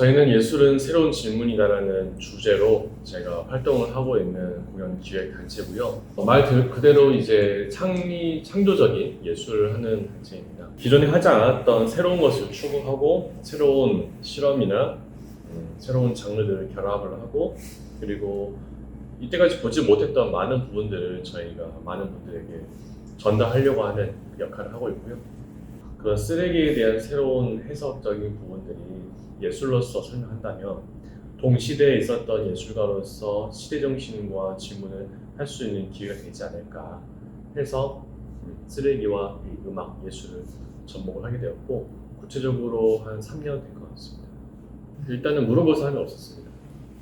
저희는 예술은 새로운 질문이다라는 주제로 제가 활동을 하고 있는 공연 기획 단체고요. 어, 말 그- 그대로 이제 창의, 창조적인 예술을 하는 단체입니다. 기존에 하지 않았던 새로운 것을 추구하고 새로운 실험이나 음, 새로운 장르들을 결합을 하고 그리고 이때까지 보지 못했던 많은 부분들을 저희가 많은 분들에게 전달하려고 하는 그 역할을 하고 있고요. 그런 쓰레기에 대한 새로운 해석적인 부분들이 예술로서 설명한다면 동시대에 있었던 예술가로서 시대 정신과 질문을 할 수 있는 기회가 되지 않을까 해서 음, 쓰레기와 이 음악 예술을 접목을 하게 되었고 구체적으로 한 3년 된 것 같습니다. 일단은 물어볼 사람이 없었습니다.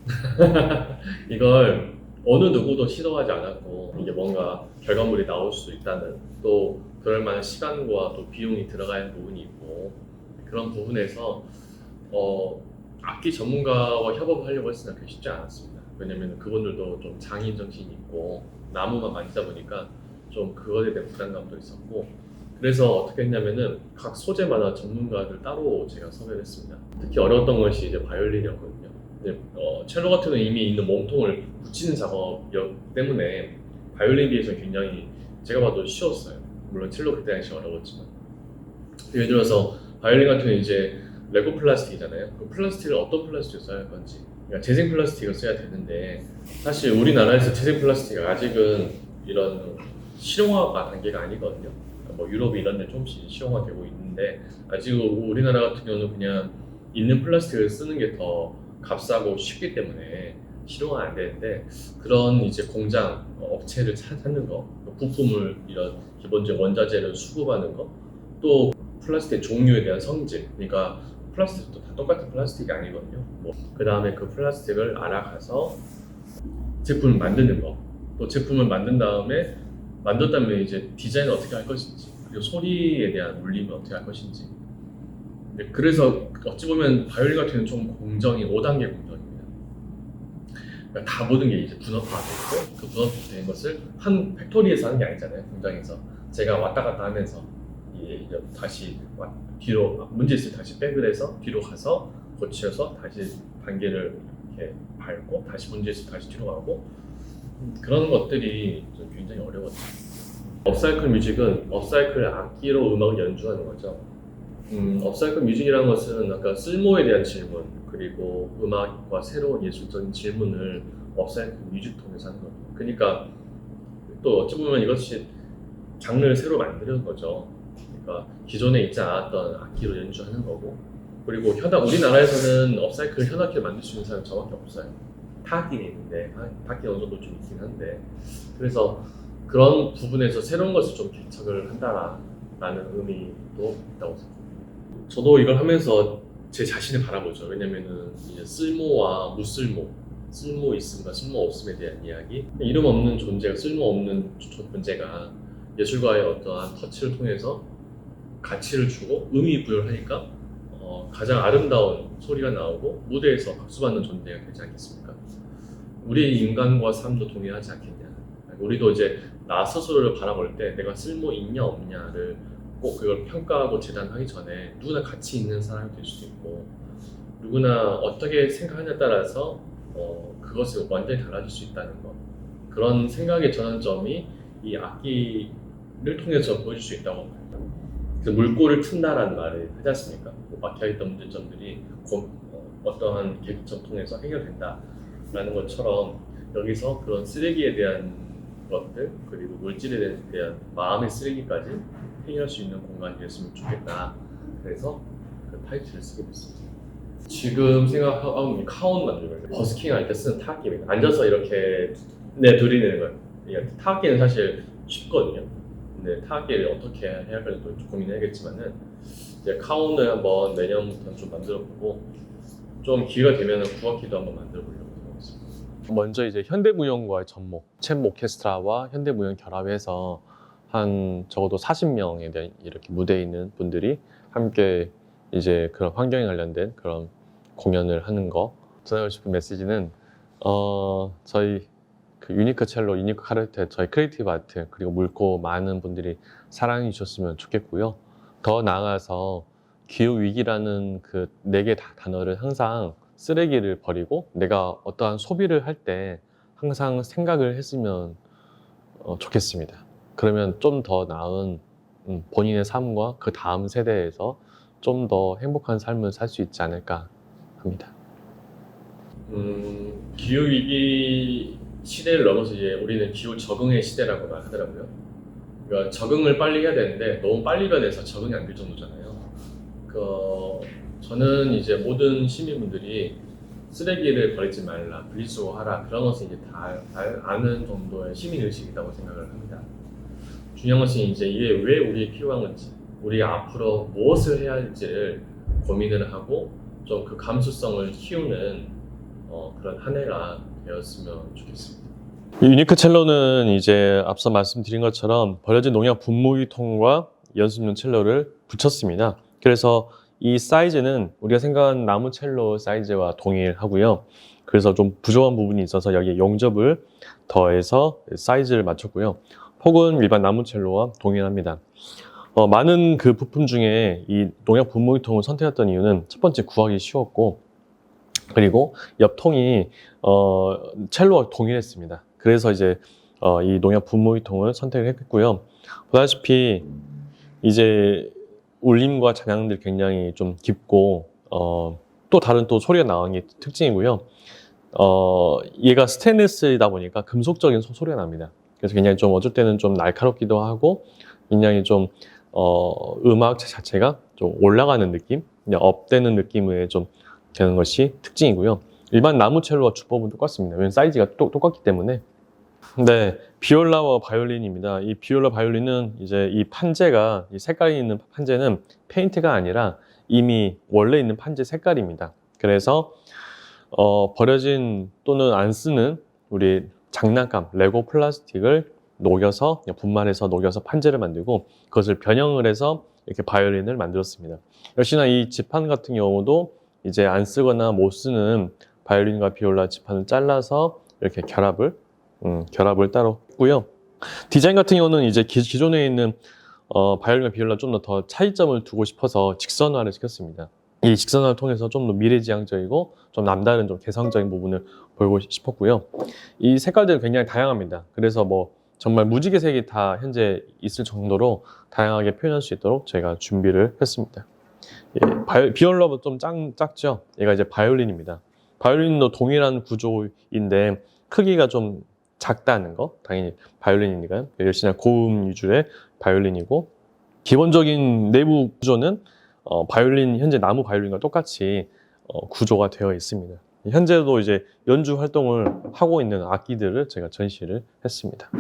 이걸 어느 누구도 시도하지 않았고 이게 뭔가 결과물이 나올 수 있다는 또 그럴 만한 시간과 또 비용이 들어가는 부분이 있고 그런 부분에서 어, 악기 전문가와 협업하려고 했으나 그게 쉽지 않았습니다. 왜냐면 그분들도 좀 장인 정신이 있고 나무만 만지다 보니까 좀 그것에 대한 부담감도 있었고 그래서 어떻게 했냐면은 각 소재마다 전문가들 따로 제가 섭외를 했습니다. 특히 어려웠던 것이 이제 바이올린이었거든요. 어, 첼로 같은 경우는 이미 있는 몸통을 붙이는 작업이었기 때문에 바이올린 비해서 굉장히 제가 봐도 쉬웠어요. 물론 첼로 그때 당시 어려웠지만 예를 들어서 바이올린 같은 이제 레고 플라스틱이잖아요. 그 플라스틱을 어떤 플라스틱을 써야 할 건지 그러니까 재생 플라스틱을 써야 되는데 사실 우리나라에서 재생 플라스틱이 아직은 이런 실용화가 단계가 아니거든요. 뭐 유럽 이런 데 조금씩 실용화되고 있는데 아직 우리나라 같은 경우는 그냥 있는 플라스틱을 쓰는 게 더 값싸고 쉽기 때문에 실용화 안 되는데 그런 이제 공장 어, 업체를 찾- 찾는 거 부품을 이런 기본적 원자재를 수급하는 거또 플라스틱 종류에 대한 성질. 그러니까 플라스틱도 다 똑같은 플라스틱이 아니거든요. 뭐, 그 다음에 그 플라스틱을 알아가서 제품을 만드는 거 또 제품을 만든 다음에 만들었다면 이제 디자인을 어떻게 할 것인지 그리고 소리에 대한 울림을 어떻게 할 것인지. 네, 그래서 어찌 보면 바이올린 같은 경우는 좀 공정이 5단계 공정입니다 그러니까 다 모든 게 이제 분업화되어 있고 그 분업된 것을 한 팩토리에서 하는 게 아니잖아요 공장에서 제가 왔다 갔다 하면서 이- 다시 와- 뒤로 문제 있을 때 다시 백을 해서 뒤로 가서 고쳐서 다시 단계를 이렇게 밟고 다시 문제 있을 때 다시 뒤로 가고 음, 그런 것들이 좀 굉장히 어려웠죠. 업사이클 뮤직은 업사이클 악기로 음악을 연주하는 거죠. 음, 업사이클 뮤직이라는 것은 아까 쓸모에 대한 질문 그리고 음악과 새로운 예술적인 질문을 업사이클 뮤직 통해서 하는 겁니다. 그러니까 또 어찌 보면 이것이 장르를 새로 만드는 거죠. 그러니까 기존에 있지 않았던 악기로 연주하는 거고 그리고 현악 우리나라에서는 업사이클 현악기를 만들 수 있는 사람이 저밖에 없어요. 타악기는 있는데 타- 타악기 어느 정도 좀 있긴 한데 그래서 그런 부분에서 새로운 것을 좀 개척을 한다라는 의미도 있다고 생각합니다. 저도 이걸 하면서 제 자신을 바라보죠. 왜냐면은 이제 쓸모와 무쓸모, 쓸모 있음과 쓸모 없음에 대한 이야기, 이름 없는 존재가 쓸모 없는 존재가 예술가의 어떠한 터치를 통해서 가치를 주고 의미 부여를 하니까 어, 가장 아름다운 소리가 나오고 무대에서 박수 받는 존재가 되지 않겠습니까? 우리 인간과 삶도 동의하지 않겠냐? 우리도 이제 나 스스로를 바라볼 때 내가 쓸모 있냐 없냐를 꼭 그걸 평가하고 재단하기 전에 누구나 가치 있는 사람이 될 수도 있고 누구나 어떻게 생각하냐에 따라서 어, 그것이 완전히 달라질 수 있다는 것 그런 생각의 전환점이 이 악기를 통해서 보여줄 수 있다고. 그 물꼬를 튼다라는 말을 하지 않습니까? 뭐 막혀있던 문제점들이 곧 어, 어떠한 계기점 통해서 해결된다라는 것처럼 여기서 그런 쓰레기에 대한 것들 그리고 물질에 대한 마음의 쓰레기까지 해결할 수 있는 공간이 됐으면 좋겠다. 그래서 그 타이틀을 쓰게 됐습니다. 지금 생각하면 카운 있어요. 버스킹 할 때 쓰는 타악기입니다. 앉아서 이렇게 네 들이내는 거예요. 타악기는 사실 쉽거든요. 근데 타악기를 어떻게 해야 할까도 좀 고민해야겠지만은 이제 카운을 한번 내년부터 좀 만들어보고 좀 기회가 되면 구악기도 한번 만들어보려고. 먼저 이제 현대무용과의 접목, 챔 오케스트라와 현대무용 결합해서 한 적어도 40명에 대한 이렇게 무대에 있는 분들이 함께 이제 그런 환경에 관련된 그런 공연을 하는 거 전하고 싶은 메시지는 어 저희 그 유니크 첼로, 유니크 카르테, 저희 크리에이티브 아트 그리고 물고 많은 분들이 사랑해 주셨으면 좋겠고요. 더 나아가서 기후 위기라는 그 네 개 단어를 항상 쓰레기를 버리고 내가 어떠한 소비를 할 때 항상 생각을 했으면 어, 좋겠습니다. 그러면 좀 더 나은 음, 본인의 삶과 그 다음 세대에서 좀 더 행복한 삶을 살 수 있지 않을까 합니다. 음, 기후 위기 시대를 넘어서 이제 우리는 기후 적응의 시대라고 말하더라고요. 그러니까 적응을 빨리 해야 되는데 너무 빨리 변해서 적응이 안 될 정도잖아요. 그 저는 이제 모든 시민분들이 쓰레기를 버리지 말라, 분리수거하라 그런 것은 이제 다, 다 아는 정도의 시민 의식이라고 생각을 합니다. 중요한 것은 이제 이게 왜 우리에 필요한 건지, 우리가 앞으로 무엇을 해야 할지를 고민을 하고 좀 그 감수성을 키우는 어, 그런 한 해가 되었으면 좋겠습니다. 유니크 첼로는 이제 앞서 말씀드린 것처럼 버려진 농약 분무유통과 연습용 첼로를 붙였습니다. 그래서 이 사이즈는 우리가 생각한 나무 첼로 사이즈와 동일하고요. 그래서 좀 부족한 부분이 있어서 여기에 용접을 더해서 사이즈를 맞췄고요. 폭은 일반 나무 첼로와 동일합니다. 어, 많은 그 부품 중에 이 농약 분무유통을 선택했던 이유는 첫 번째 구하기 쉬웠고 그리고 옆 통이 어, 첼로와 동일했습니다. 그래서 이제 어, 이 농약 분무유통을 선택을 했고요. 보다시피 이제 울림과 잔향들 굉장히 좀 깊고 어, 또 다른 또 소리가 나오는 게 특징이고요. 어, 얘가 스테인리스이다 보니까 금속적인 소, 소리가 납니다. 그래서 굉장히 좀 어쩔 때는 좀 날카롭기도 하고 굉장히 좀 어, 음악 자체가 좀 올라가는 느낌, 그냥 업되는 느낌의 좀 되는 것이 특징이고요. 일반 나무 첼로와 주법은 똑같습니다. 왜냐면 사이즈가 똑, 똑같기 때문에. 네, 비올라와 바이올린입니다. 이 비올라 바이올린은 이제 이 판재가 이 색깔이 있는 판재는 페인트가 아니라 이미 원래 있는 판재 색깔입니다. 그래서 어, 버려진 또는 안 쓰는 우리 장난감 레고 플라스틱을 녹여서 분말해서 녹여서 판재를 만들고 그것을 변형을 해서 이렇게 바이올린을 만들었습니다. 역시나 이 지판 같은 경우도 이제 안 쓰거나 못 쓰는 바이올린과 비올라 지판을 잘라서 이렇게 결합을 음, 결합을 따로 했고요. 디자인 같은 경우는 이제 기, 존에 있는 어, 바이올린과 비올라 좀 더 더 차이점을 두고 싶어서 직선화를 시켰습니다. 이 직선화를 통해서 좀 더 미래지향적이고 좀 남다른 좀 개성적인 부분을 보이고 싶었고요. 이 색깔들은 굉장히 다양합니다. 그래서 뭐 정말 무지개 색이 다 현재 있을 정도로 다양하게 표현할 수 있도록 저희가 준비를 했습니다. 예, 비올라보다 좀 작, 작죠? 얘가 이제 바이올린입니다. 바이올린도 동일한 구조인데 크기가 좀 작다는 거 당연히 바이올린이니까요. 역시나 고음 위주의 바이올린이고 기본적인 내부 구조는 어, 바이올린 현재 나무 바이올린과 똑같이 어, 구조가 되어 있습니다. 현재도 이제 연주 활동을 하고 있는 악기들을 제가 전시를 했습니다.